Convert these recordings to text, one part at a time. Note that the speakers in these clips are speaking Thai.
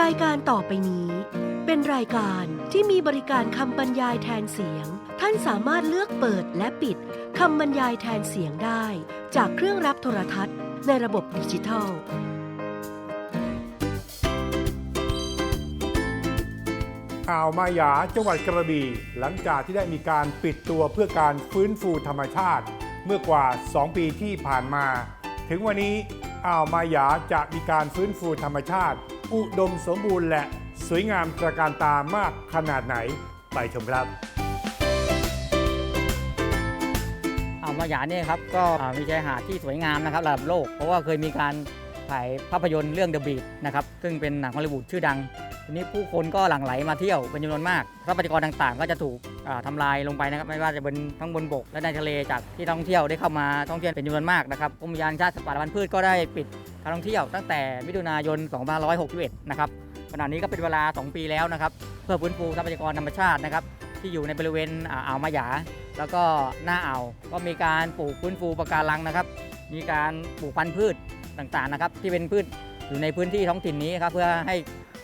รายการต่อไปนี้ เป็นรายการที่มีบริการคำบรรยายแทนเสียง ท่านสามารถเลือกเปิดและปิดคำบรรยายแทนเสียงได้ จากเครื่องรับโทรทัศน์ในระบบดิจิทัล อ่าวมาหยาจังหวัดกระบี่ หลังจากที่ได้มีการปิดตัวเพื่อการฟื้นฟูธรรมชาติ เมื่อกว่า 2 ปีที่ผ่านมา ถึงวันนี้อ่าวมาหยาจะมีการฟื้นฟูธรรมชาติ อุดมสมบูรณ์และสวยงามตระการตามากขนาดไหน ไปชมครับ อ่าวมาหยาเนี่ยครับก็อ่ามีชายหาดที่สวยงามนะครับระดับโลก เพราะว่าเคยมีการถ่ายภาพยนตร์เรื่อง The Beat นะครับซึ่งเป็นหนังฮอลลีวูดชื่อดัง ทีนี้ผู้คนก็หลั่งไหลมาเที่ยวเป็นจำนวนมากทรัพยากรต่างๆ ก็จะถูกอ่าทำลายลงไปนะครับ ไม่ว่าจะเป็นทั้งบนบกและในทะเลจากที่ท่องเที่ยวได้เข้ามาท่องเที่ยวเป็นจำนวนมากนะครับกรมยานชาติสัตว์ป่าและพันธุ์พืชก็ได้ปิดการท่องเที่ยวตั้งแต่มิถุนายน 2561 นะครับขณะนี้ก็เป็นเวลา 2 ปีแล้วนะครับ เพื่อฟื้นฟูทรัพยากรธรรมชาตินะครับที่อยู่ในบริเวณอ่าวมาหยา แล้วก็หน้าอ่าวก็มีการปลูกฟื้นฟูปะการังนะครับ มีการปลูกพันธุ์พืชต่างๆนะครับ ที่เป็นพืชอยู่ในพื้นที่ท้องถิ่นนี้ครับเพื่อให้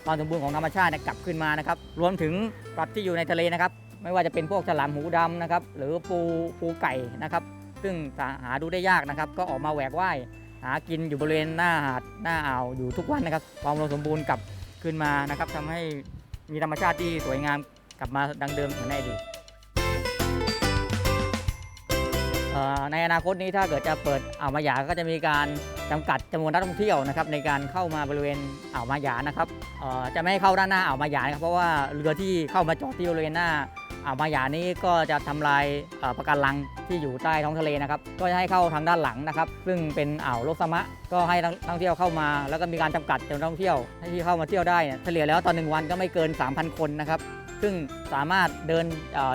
ความสมบูรณ์ของธรรมชาติกลับขึ้นมานะครับรวมถึงปรับที่อยู่ในทะเลนะครับ ไม่ว่าจะเป็นพวกฉลามหูดำนะครับหรือปูปูไก่นะครับซึ่งหาดูได้ยากนะครับ ก็ออกมาแหวกว่ายหากินอยู่บริเวณหน้าหาดหน้าอ่าวอยู่ทุกวันนะครับ ความอุดมสมบูรณ์กลับขึ้นมานะครับทำให้มีธรรมชาติที่สวยงามกลับมาดังเดิมเหมือนในอดีต ในอนาคตนี้ถ้าเกิดจะเปิดอ่าวมาหยาก็จะมีการจำกัดจำนวนนักท่องเที่ยวนะครับในการเข้ามาบริเวณอ่าวมาหยานะครับจะไม่ให้เข้าด้านหน้าอ่าวมาหยานะครับเพราะว่าเรือที่เข้ามาจอดที่บริเวณหน้าอ่าวมาหยานี้ก็จะทำลายเอ่อปะการังที่อยู่ใต้ท้องทะเลนะครับก็จะให้เข้าทางด้านหลังนะครับ ซึ่งเป็นอ่าวโลกสมะก็ให้นักท่องเที่ยวเข้ามา แล้วก็มีการจำกัดจำนวนนักท่องเที่ยวให้ที่เข้ามาเที่ยวได้เนี่ยเฉลี่ยแล้วตอนหนึ่งวันก็ไม่เกิน 3,000 คนนะครับ ซึ่งสามารถเดิน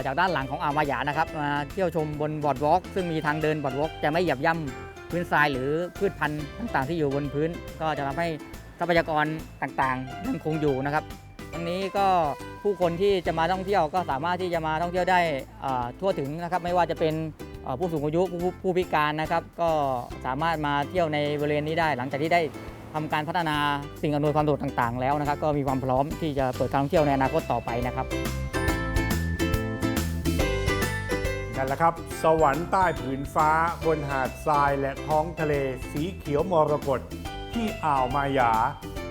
จากด้านหลังของอ่าวมายานะครับมาเที่ยวชมบนบอร์ดวอล์กซึ่งมีทางเดินบอร์ดวอล์กจะไม่เหยียบย่ำพื้นทรายหรือพืชพันธุ์ต่างๆ ที่อยู่บนพื้น ก็จะทำให้ทรัพยากรต่างๆยังคงอยู่นะครับทั้งนี้ก็ผู้คนที่จะมาท่องเที่ยวก็สามารถที่จะมาท่องเที่ยวได้ทั่วถึงนะครับไม่ว่าจะเป็นผู้สูงอายุผู้พิการนะครับ ก็สามารถมาเที่ยวในบริเวณนี้ได้หลังจากที่ได้ ทำการพัฒนาสิ่งอำนวยความสะดวกต่าง ๆ แล้วนะครับก็มีความพร้อมที่จะเปิดการท่องเที่ยวในอนาคตต่อไปนะครับนั่นแหละครับ สวรรค์ใต้ผืนฟ้า บนหาดทรายและท้องทะเลสีเขียวมรกตที่อ่าวมาหยา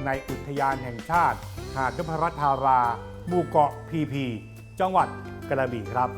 ในอุทยานแห่งชาติ หาดนพรัตธาราหมู่เกาะพีพี จังหวัดกระบี่ครับ